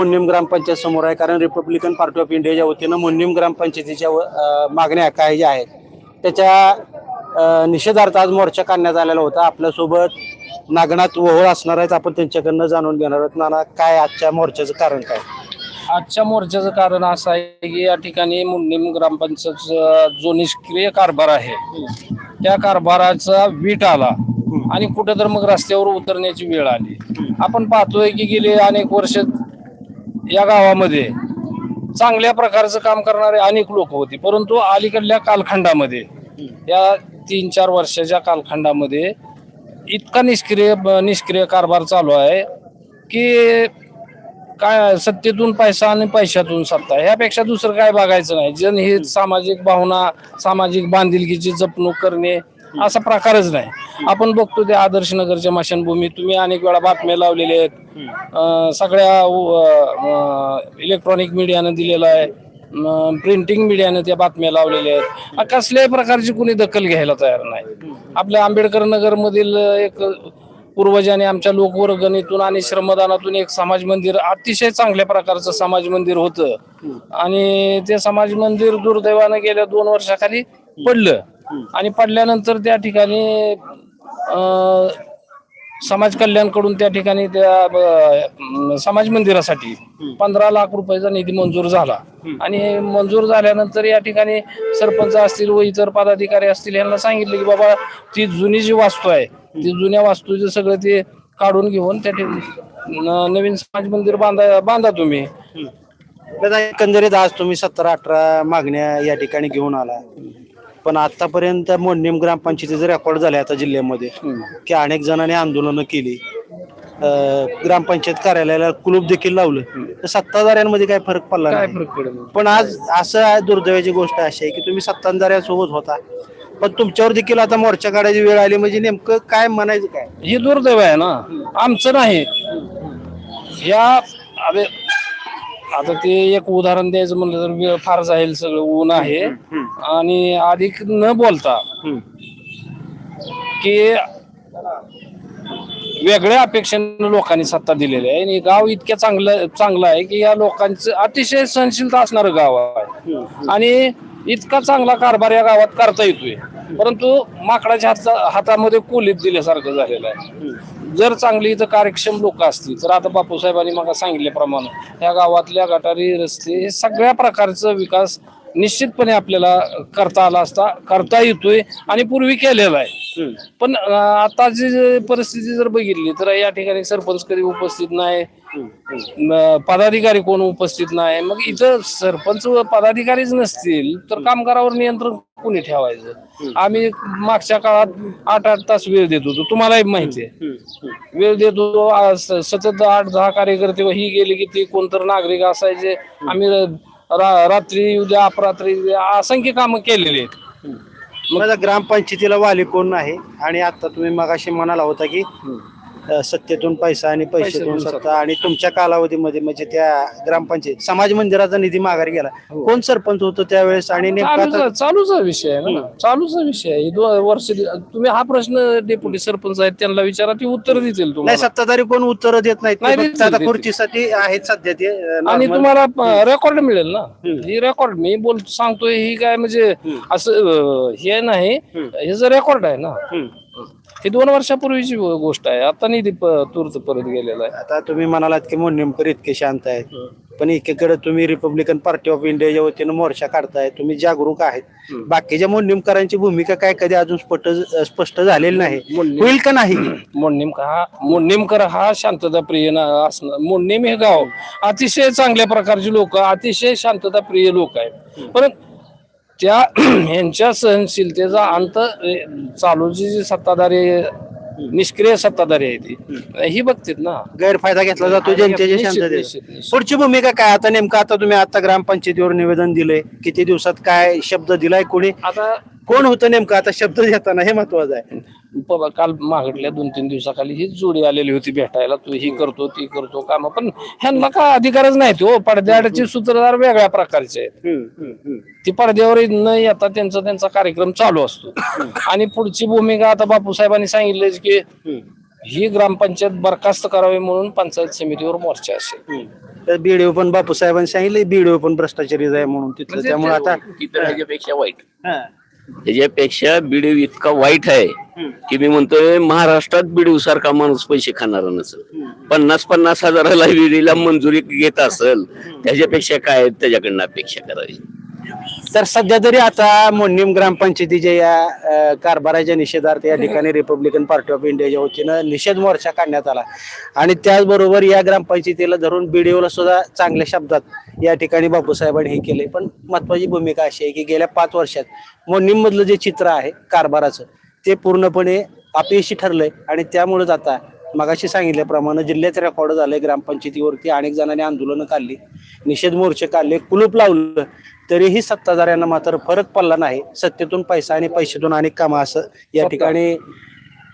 मुन्नीम ग्रामपंचायत समोर आहे. कारण रिपब्लिकन पार्टी ऑफ इंडियाच्या वतीनं मुन्नीम ग्रामपंचायतीच्या मागण्या काय ज्या आहेत त्याच्या निषेधार्थ आज मोर्चा काढण्यात आलेला होता. आपल्यासोबत नागनाथ वहोळ असणार आहेत. आपण त्यांच्याकडनं जाणून घेणार आहोत. नाना काय आजच्या मोर्चाचं कारण काय? आजच्या मोर्चाचं कारण असं आहे की या ठिकाणी मुन्नीम ग्रामपंचायत जो निष्क्रिय कारभार आहे त्या कारभाराचा वीट आला आणि कुठं तर मग रस्त्यावर उतरण्याची वेळ आली. आपण पाहतोय की गेले अनेक वर्ष या गावामध्ये चांगल्या प्रकारचं काम करणारे अनेक लोक होते. परंतु अलीकडल्या कालखंडामध्ये या तीन चार वर्षाच्या कालखंडामध्ये इतका निष्क्रिय निष्क्रिय कारभार चालू आहे की काय सत्तेतून पैसा आणि पैशातून सत्ता. ह्यापेक्षा दुसरं काय बघायचं नाही. जनहित सामाजिक भावना सामाजिक बांधिलकीची जपणूक करणे असा प्रकारच नाही. आपण बघतो ते आदर्श नगरच्या मशानभूमी तुम्ही अनेक वेळा बातम्या लावलेल्या आहेत. अं, सगळ्या इलेक्ट्रॉनिक मीडियानं दिलेलं आहे. प्रिंटिंग मीडियानं त्या बातम्या लावलेल्या आहेत. अं, कसल्याही प्रकारची कुणी दखल घ्यायला तयार नाही. आपल्या आंबेडकर नगर मधील एक पूर्वजांनी आमच्या लोकवर्गणीतून आणि श्रमदानातून एक समाज मंदिर अतिशय चांगल्या प्रकारचं समाज मंदिर होतं. आणि ते समाज मंदिर दुर्दैवानं गेल्या दोन वर्षाखाली पडलं. आणि पडल्यानंतर त्या ठिकाणी समाज कल्याणकडून त्या ठिकाणी त्या समाज मंदिरासाठी पंधरा लाख रुपयाचा निधी मंजूर झाला. आणि मंजूर झाल्यानंतर या ठिकाणी सरपंच असतील व इतर पदाधिकारी असतील यांना सांगितलं की बाबा ती जुनी जी वास्तू आहे ती जुन्या वास्तूचं सगळं ते काढून घेऊन त्या ठिकाणी नवीन समाज मंदिर बांधा बांधा तुम्ही. एकंदरीत आज तुम्ही सतरा अठरा मागण्या या ठिकाणी घेऊन आला. पण आतापर्यंत मोडणीम ग्रामपंचायतीचे रेकॉर्ड झाले आता जिल्ह्यामध्ये की अनेक जणांनी आंदोलनं केली अं, ग्रामपंचायत कार्यालयाला कुलूप देखील लावलं तर सत्ताधाऱ्यांमध्ये काय फरक पडला काय नाही. फरक पडेल पण आज असं आहे दुर्दैवाची गोष्ट अशी आहे की तुम्ही सत्ताधाऱ्यांसोबत होता. पण तुमच्यावर देखील आता मोर्चा काढायची वेळ आली म्हणजे नेमकं काय म्हणायचं काय? हे दुर्दैव आहे ना. आमचं नाही. या अरे आता ते एक उदाहरण द्यायचं म्हणलं तर वेळ फार जाईल सगळं ऊन आहे. आणि अधिक न बोलता की वेगळ्या अपेक्षेने लोकांनी सत्ता दिलेली आहे. आणि गाव इतक्या चांगलं चांगलं आहे की या लोकांचं अतिशय सहनशीलता असणारं गाव आहे. आणि इतका चांगला कारभार या गावात करता येतोय. परंतु माकडाच्या हाता हातामध्ये कोलीत दिल्यासारखं झालेलं आहे. जर चांगली इथं कार्यक्षम लोक असतील तर आता बापूसाहेबांनी मला सांगितल्याप्रमाणे या गावातल्या गटारी रस्ते हे सगळ्या प्रकारचा विकास निश्चितपणे आपल्याला करता आला असता करता येतोय आणि पूर्वी केलेला आहे. पण आताची जी परिस्थिती जर बघितली तर या ठिकाणी सरपंच कधी उपस्थित नाही. पदाधिकारी कोण उपस्थित नाही. मग इथं सरपंच व पदाधिकारीच नसतील तर कामगारावर नियंत्रण कोणी ठेवायचं? आम्ही मागच्या काळात आठ आठ तास वेळ देत होतो. तुम्हालाही माहिती आहे. वेळ देत होतो. सतत आठ दहा कार्यकर्ते ही गेले की ते कोणतर नागरिक असायचे. आम्ही रा- रात्री उद्या अपरात्री उद्या असंख्य कामं केलेली आहेत. माझा ग्रामपंचायतीला वाली कोण नाही आणि आता तुम्ही मगाशी म्हणाला होता की अ, सत्तेतून पैसा आणि पैशातून पैशातून सत्ता आणि तुमच्या कालावधीमध्ये म्हणजे त्या ग्रामपंचायत समाज मंदिराचा निधी माघारी गेला. कोण सरपंच होतो त्यावेळेस आणि नेमका आता- चालूचा चालूचा विषय आहे ना. चालूचा विषय आहे. हे दोन वर्ष तुम्ही हा प्रश्न डेप्युटी सरपंच आहेत त्यांना विचारा ती उत्तर देतील नाही तुम्हाला सत्ताधारी कोण उत्तर देत नाहीत नाही, ते फक्त देतील, आता देतील. खुर्चीसाठी आहेत सध्या ते अ, आणि normal. तुम्हाला रेकॉर्ड मिळेल ना? ही रेकॉर्ड मी बोल सांगतोय ही काय म्हणजे असं अं, हे नाही. हे जर रेकॉर्ड आहे ना हम्म. ही दोन वर्षापूर्वीची गोष्ट आहे. आता निधी तूर्त परत गेलेला आहे. आता तुम्ही म्हणालात की मोडनेमकर इतके शांत आहेत. पण एकीकडे तुम्ही रिपब्लिकन पार्टी ऑफ इंडियाच्या वतीनं मोर्चा काढताय. तुम्ही जागरूक आहेत. बाकीच्या मोडनेमकरांची भूमिका काय कधी अजून स्पष्ट स्पष्ट झालेली नाही. होईल का नाही? मोडनेमका हा मोडनेमकर हा शांतता प्रिय ना असणं मोडनेम हे गाव. अतिशय चांगल्या प्रकारची लोक अतिशय शांतता प्रिय लोक आहेत. पण त्या यांच्या सहनशीलतेचा अंत चालूची जी सत्ताधारी निष्क्रिय सत्ताधारी आहे ती. ही बघतील ना. गैरफायदा घेतला जातो जनतेच्या निश्चित. पुढची भूमिका काय? आता नेमकं आता तुम्ही आता ग्रामपंचायतीवर निवेदन दिलंय. किती दिवसात काय शब्द दिलाय? कोणी? आता कोण होतं नेमकं? आता शब्द देताना हे महत्वाचं आहे. प- काल मागडल्या दोन तीन दिवसाखाली हीच जोडी आलेली होती भेटायला. तू ही करतो ती करतो काम. पण ह्यांना काय अधिकारच नाही हो पडद्याआडचे सूत्रधार वेगळ्या प्रकारचे आहेत. ती पडद्यावर न येता त्यांचा त्यांचा कार्यक्रम चालू असतो. आणि पुढची भूमिका आता बापूसाहेबांनी सांगितलं की ही ग्रामपंचायत बरखास्त करावी म्हणून पंचायत समितीवर मोर्चा असेल. तर बीडीओ पण बापूसाहेबांनी सांगितले बीडीओ पण भ्रष्टाचारी आहे म्हणून तिथलं. त्यामुळे आता ह्याच्यापेक्षा वाईट. त्याच्यापेक्षा बीडीव इतका वाईट आहे की मी म्हणतोय महाराष्ट्रात बीडीव सारखा माणूस पैसे खाणार नसेल. पन्नास पन्नास हजाराला विडीला मंजुरी घेत असेल त्याच्यापेक्षा काय त्याच्याकडनं अपेक्षा करावी. तर सध्या तरी आता मोन्नीम ग्रामपंचायतीच्या या कारभाराच्या निषेधार्थ या ठिकाणी रिपब्लिकन पार्टी ऑफ इंडियाच्या वतीनं निषेध मोर्चा काढण्यात आला. आणि त्याचबरोबर या ग्रामपंचायतीला धरून बीडीओला सुद्धा चांगल्या शब्दात या ठिकाणी बापूसाहेबांनी हे केले पण महत्वाची भूमिका अशी आहे की गेल्या पाच वर्षात मोन्नीम मधलं जे चित्र आहे कारभाराचं ते पूर्णपणे अपयशी ठरलंय आणि त्यामुळेच आता मगाशी सांगितल्याप्रमाणे जिल्ह्यात रेकॉर्ड झालंय ग्रामपंचायतीवरती अनेक जणांनी आंदोलनं काढली निषेध मोर्चे काढले कुलूप लावलं तरीही सत्ताधाऱ्यांना मात्र फरक पडला नाही. सत्तेतून पैसा आणि पैशातून अनेक कामं असं या ठिकाणी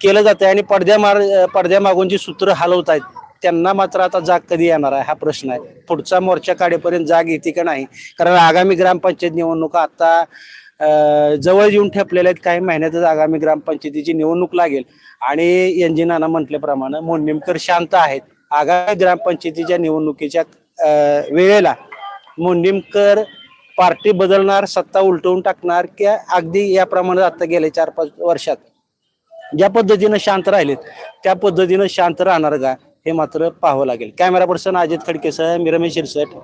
केलं जातंय आणि पडद्या मार पडद्या मागून जी सूत्र हलवत आहेत त्यांना मात्र आता जाग कधी येणार आहे हा प्रश्न आहे. पुढचा मोर्चा काढेपर्यंत जाग येते का नाही? कारण आगामी ग्रामपंचायत निवडणुका आता जवळ येऊन ठेपलेले आहेत. काही महिन्यातच आगामी ग्रामपंचायतीची निवडणूक लागेल. आणि एनजीनानं म्हटल्याप्रमाणे मोडणीमकर शांत आहेत. आगामी ग्रामपंचायतीच्या निवडणुकीच्या अं, वेळेला मोनिमकर पार्टी बदलणार सत्ता उलटवून टाकणार की अगदी या प्रमाणात आता गेले चार पाच वर्षात ज्या पद्धतीनं शांत राहिलेत त्या पद्धतीनं शांत राहणार का हे मात्र पाहावं लागेल. कॅमेरा पर्सन अजित खडकेसह मी रमेश शिरसट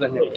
मोडणीम